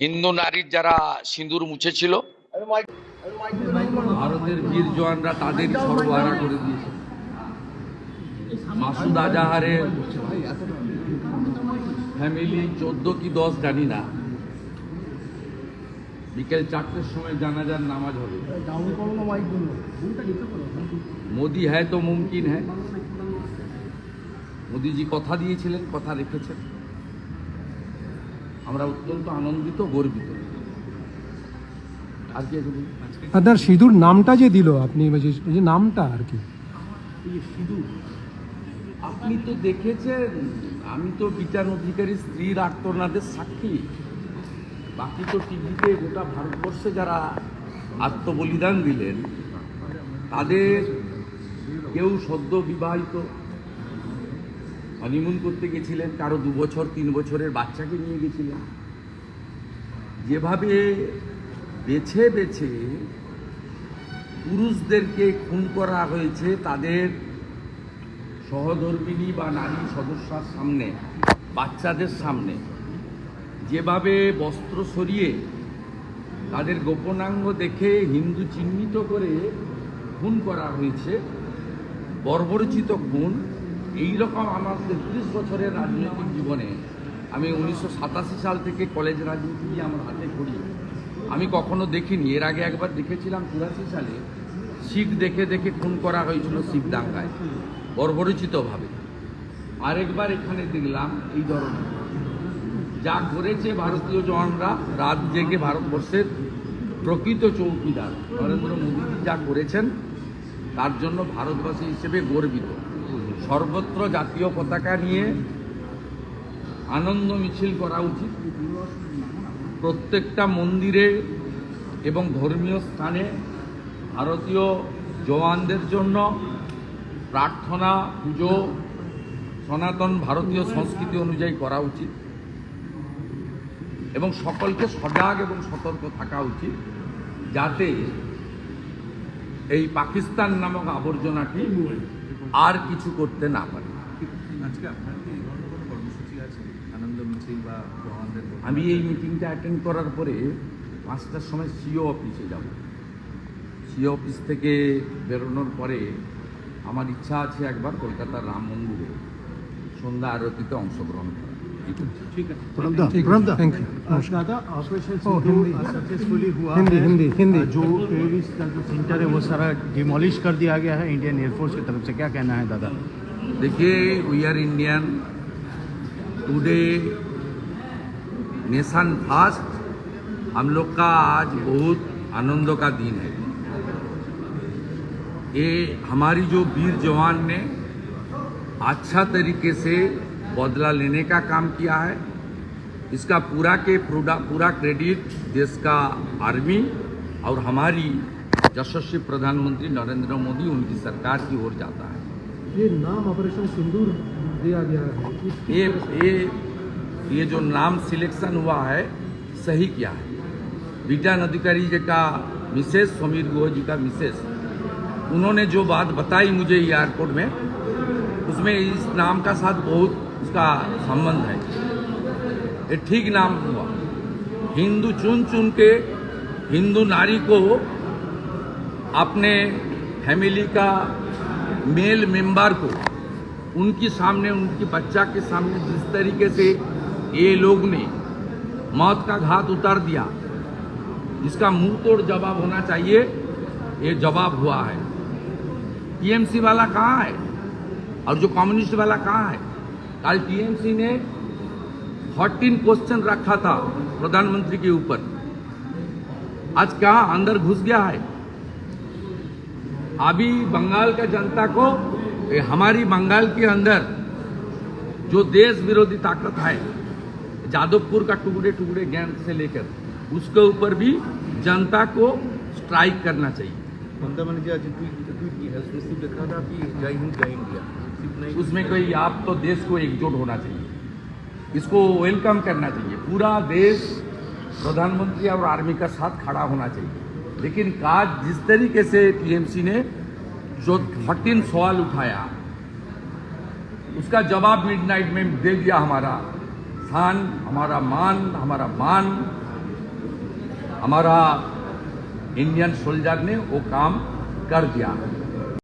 হিন্দু নারীর যারা সিঁদুর মুছেছিল, ভারতের বীর জওয়ানরা তাদের সর্বহারা করে দিয়েছে। মাসুদ আজাহারের ফ্যামিলি চোদ্দ কি দশ জানি না। বিকেল চারটের সময় জানাজার নামাজ হবে। মোদি হ্যায় তো মুমকিন হ্যাঁ। মোদিজি কথা দিয়েছিলেন, কথা রেখেছেন। আমরা অত্যন্ত আনন্দিত গর্বিত। আর কি আপনার সিঁদুর নামটা যে দিল আপনি যে নামটা আর কি? সিঁদুর। আপনি তো দেখেছেন আমি তো বিচার অধিকারী স্ত্রীর আত্মনাদের সাক্ষী। বাকি তো টিভিতে গোটা ভারতবর্ষে যারা আত্মবলিদান দিলেন তাদের কেউ সদ্য বিবাহিত হানিমুন করতে গেছিলেন, কারও দু বছর, তিন বছরের বাচ্চাকে নিয়ে গেছিলেন। যেভাবে বেছে বেছে পুরুষদেরকে খুন করা হয়েছে, তাদের সহধর্মিনী বা নারী সদস্যার সামনে, বাচ্চাদের সামনে, যেভাবে বস্ত্র সরিয়ে তাদের গোপনাঙ্গ দেখে হিন্দু চিহ্নিত করে খুন করা হয়েছে, বর্বরচিত খুন এইরকম আমার তেত্রিশ বছরের রাজনৈতিক জীবনে আমি উনিশশো সাতাশি সাল থেকে কলেজ রাজনীতি নিয়ে আমার হাতে করি আমি কখনো দেখিনি, এর আগে একবার দেখেছিলাম চুরাশি সালে শিখ দেখে দেখে খুন করা হয়েছিল শিখ দাঙ্গায় বর্বরচিতভাবে। আরেকবার এখানে দেখলাম এই ধরনের। যা করেছে ভারতীয় জওয়ানরা, রাত জেগে ভারতবর্ষের প্রকৃত চৌকিদার নরেন্দ্র মোদীজি যা করেছেন, তার জন্য ভারতবাসী হিসেবে গর্বিত। সর্বত্র জাতীয় পতাকা নিয়ে আনন্দ মিছিল করা উচিত। প্রত্যেকটা মন্দিরে এবং ধর্মীয় স্থানে ভারতীয় জওয়ানদের জন্য প্রার্থনা, পুজো, সনাতন ভারতীয় সংস্কৃতি অনুযায়ী করা উচিত এবং সকলকে সজাগ এবং সতর্ক থাকা উচিত যাতে এই পাকিস্তান নামক আবর্জনাটি আর কিছু করতে না পারি। আমি এই মিটিংটা অ্যাটেন্ড করার পরে পাঁচটার সময় সিও অফিসে যাব। সিও অফিস থেকে বেরোনোর পরে আমার ইচ্ছা আছে একবার কলকাতার রাম মন্দিরে সন্ধ্যা আরতিতে অংশগ্রহণ করা डिमोलिश कर दिया गया है इंडियन एयरफोर्स की तरफ़ से। क्या कहना है दादा? देखिए we are Indian today nation fast हम लोग का आज बहुत आनंद का दिन है। ये हमारी जो वीर जवान ने अच्छा तरीके से बदला लेने का काम किया है। इसका पूरा के पूरा पूरा क्रेडिट देश का आर्मी और हमारी यशस्वी प्रधानमंत्री नरेंद्र मोदी उनकी सरकार की ओर जाता है। ये नाम ऑपरेशन सिंदूर दिया गया है। ये ये ये जो नाम सिलेक्शन हुआ है सही किया है। विज्ञान अधिकारी जी का मिसेस समीर गुह जी का मिसेस उन्होंने जो बात बताई मुझे एयरपोर्ट में उसमें इस नाम का साथ बहुत उसका संबंध है। ये ठीक नाम हुआ। हिंदू चुन चुन के हिंदू नारी को अपने फैमिली का मेल मेंबर को, उनके सामने, उनकी बच्चा के सामने जिस तरीके से ये लोग ने मौत का घात उतार दिया, इसका मुँह तोड़ जवाब होना चाहिए। ये जवाब हुआ है। टीएमसी वाला कहाँ है? और जो कम्युनिस्ट वाला कहाँ है? कल टीएमसी ने 14 क्वेश्चन रखा था प्रधानमंत्री के ऊपर। आज कहाँ अंदर घुस गया है? अभी बंगाल का जनता को हमारी बंगाल के अंदर जो देश विरोधी ताकत है, जादवपुर का टुकड़े टुकड़े गैंग से लेकर, उसके ऊपर भी जनता को स्ट्राइक करना चाहिए। ममता बनर्जी आज ट्वीट की है। उसमें सिर्फ़ लिखा था कि जय हिंद, जय इंडिया। उसमें कोई आप तो देश को एकजुट होना चाहिए। इसको वेलकम करना चाहिए। पूरा देश प्रधानमंत्री और आर्मी का साथ खड़ा होना चाहिए। लेकिन काज जिस तरीके से टीएमसी ने जो थर्टीन सवाल उठाया, उसका जवाब मिडनाइट में दे दिया हमारा स्थान हमारा मान हमारा मान, हमारा इंडियन सोल्जर ने वो काम कर दिया।